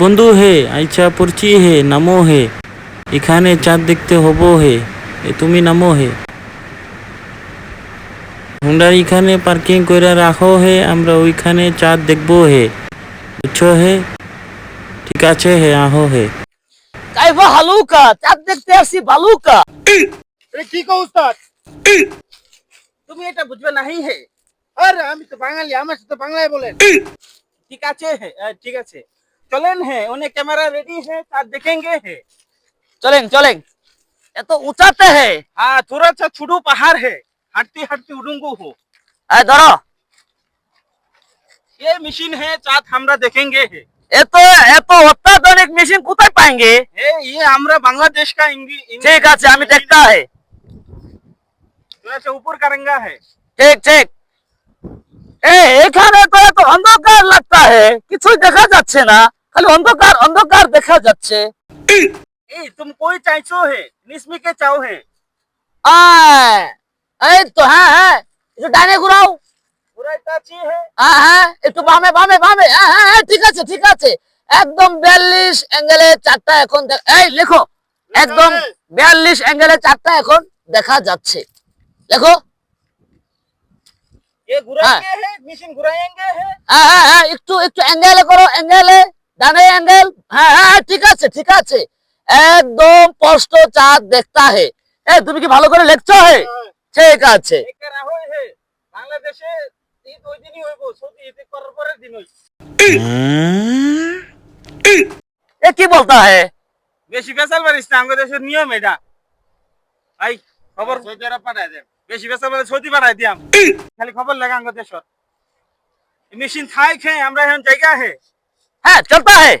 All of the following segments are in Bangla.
বন্ধু হে আইচা পড়ছি হে, নামো হে। এখানে চাঁদ দেখতে হব হে, এ তুমি নামো হে। হুন্ডা এখানে পার্কিং করে রাখো হে, আমরা ওইখানে চাঁদ দেখব হে। বুঝছ হে? ঠিক আছে হে, আহো হে। কাইফা হালুকা, চাঁদ দেখতে আসছি বালুকা। কি কো উস্তাদ? তুমি এটা বুঝবে নাহি হে? আরে আমি তো বাঙালি, আমার সাথে বাংলায় বলেন। ঠিক আছে হে ঠিক আছে। चलें है उन्हें कैमरा रेडी है साथ देखेंगे है। चलें चलें। ये तो ऊंचाते है। हाँ थोड़ा सा छुडू पहाड़ है। हटती हटती उड़ूंगो हो। अरे धरो। ये मशीन है साथ हमरा देखेंगे है। ये तो ये तो অত্যাধুনিক मशीन কোথায় पाएँगे। ए, ये हमरा बांग्लादेश का इंगी, ठीक है अच्छा, আছে আমি है। थोड़ा सा ऊपर करेंगे है। ঠিক ঠিক এ এখানে তো तो অন্ধকার लगता है। কিছুই দেখা যাচ্ছে না খালি অন্ধকার অন্ধকার দেখা যাচ্ছে। এই তুমি চাইছো হে? চাও হে। হ্যাঁ, হ্যাঁ, একটু ঘুরাও। হ্যাঁ, একটু বামে বামে বামে। ঠিক আছে ঠিক আছে। একদম বিয়াল্লিশ চারটা এখন এই লেখো। একদম বিয়াল্লিশ চারটা এখন দেখা যাচ্ছে। লেখো। একটু একটু অ্যাঙ্গেলে করো অ্যাঙ্গেলে। ডানে অ্যাঙ্গেল হ্যাঁ হ্যাঁ হ্যাঁ, ঠিক আছে ঠিক আছে। একদম স্পষ্ট চাঁদ দেখতা হে এ তুমি কি ভালো করে লিখছো? হে ঠিক আছে। বাংলাদেশে এ কি বলতা হে? বেশি বেসাল পারিস না আমাদের দেশের নিয়ম এটা। ভাই খবর সৌদি আরব পাঠায় দেন। বেশি বেসাল পারে সৌদি পাঠাই দিয়াম। খালি খবর লাগা আমাদের দেশর। মেশিন থাই খেয়ে আমরা এখন জায়গা হে। হ্যাঁ চলতা হে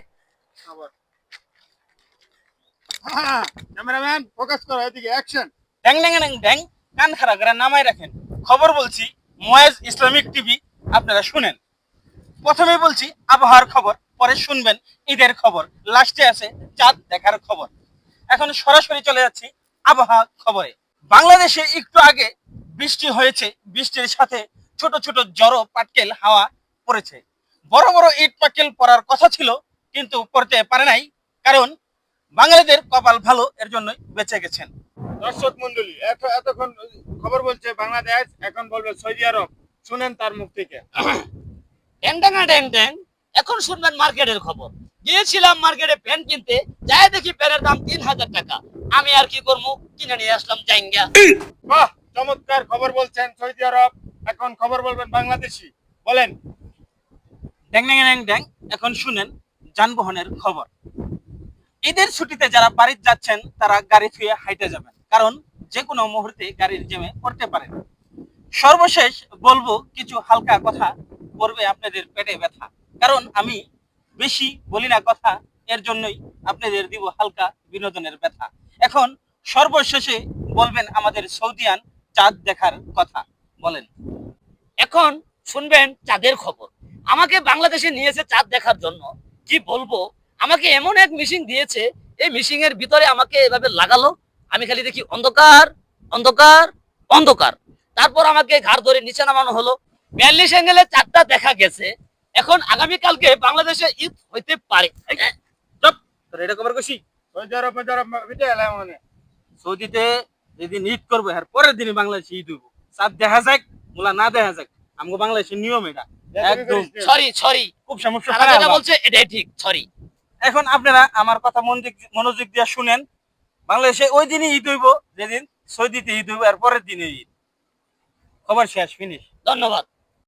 হ্যাঁ ক্যামেরাম্যান ফোকাস করো এদিকে অ্যাকশন ড্যাং ড্যাং ড্যাং ড্যাং কান খারাপ করে নামাই রাখেন। খবর বলছি ময়েজ ইসলামিক টিভি আপনারা শুনেন। প্রথমে বলছি আবহাওয়ার খবর পরে শুনবেন ঈদের খবর। লাস্টে আছে চাঁদ দেখার খবর। এখন সরাসরি চলে যাচ্ছি আবহাওয়া খবরে। বাংলাদেশে একটু আগে বৃষ্টি হয়েছে বৃষ্টির সাথে ছোট ছোট জড়ো পাটকেল হাওয়া পড়েছে। বড় বড় ইট পাটকেল পড়ার কথা ছিল কিন্তু পড়তে পারে নাই কারণ বাঙালিদের কপাল ভালো এর জন্যই বেঁচে গেছেন। দর্শক মন্ডলী এত- এতক্ষণ খবর বলছে বাংলাদেশ এখন বলবে সৌদি আরব। শুনেন তার মুখ থেকে। ড্যাং ড্যাং ড্যাং ড্যাং এখন শুনবেন মার্কেটের খবর। গিয়েছিলাম মার্কেটে প্যান্ট কিনতে যাই দেখি প্যান্টের দাম তিন হাজার টাকা। আমি আর কি করব? কিনে নিয়ে আসলাম জাইঙ্গা। বাহ চমৎকার খবর বলছেন সৌদি আরব। এখন খবর বলবেন বাংলাদেশি। বলেন এখন শুনেন যানবাহনের খবর। ঈদের ছুটিতে যারা বাড়িতে যাচ্ছেন, তারা গাড়ি থুয়ে হাইটে যাবেন। কারণ যে কোনো মুহূর্তে গাড়ির জেমে পড়তে পারেন। সর্বশেষ বলব কিছু হালকা কথা, পড়বে আপনাদের পেটে ব্যথা। কারণ আমি বেশি বলি না কথা, এর জন্যই আপনাদের দিব হালকা বিনোদনের ব্যথা। এখন সর্বশেষে বলবেন আমাদের সৌদিয়ান চাঁদ দেখার কথা। বলেন। এখন শুনবেন চাঁদের খবর। আমাকে বাংলাদেশে নিয়েছে চাঁদ দেখার জন্য। কি বলব? আমাকে এমন এক মিশিং দিয়েছে এই মিশিং এর ভিতরে আমাকে এভাবে লাগালো। আমি খালি দেখি অন্ধকার অন্ধকার অন্ধকার। তারপর আমাকে ঘাড় ধরে নিচে নামানো হলো। বিয়াল্লিশ অ্যাঙ্গেলে চারটা দেখা গেছে। এখন আগামীকালকে বাংলাদেশে ঈদ হইতে পারে। এটা খবর কষি মানে। সৌদিতে যেদিন ঈদ করব আর পরের দিনই বাংলাদেশে ঈদ হইব। চাঁদ দেখা যাক মোলা না দেখা যাক আমাকে বাংলাদেশের নিয়ম এটা। একদম। সরি সরি খুব সমস্যা যেটা বলছে এটাই ঠিক সরি এখন আপনারা আমার কথা মন মনোযোগ দিয়ে শুনেন। বাংলাদেশে ওই দিনই ঈদ হইব যেদিন সৌদিতে ঈদ হইব আর পরের দিনে ঈদ। খবর শেষ ফিনিশ ধন্যবাদ।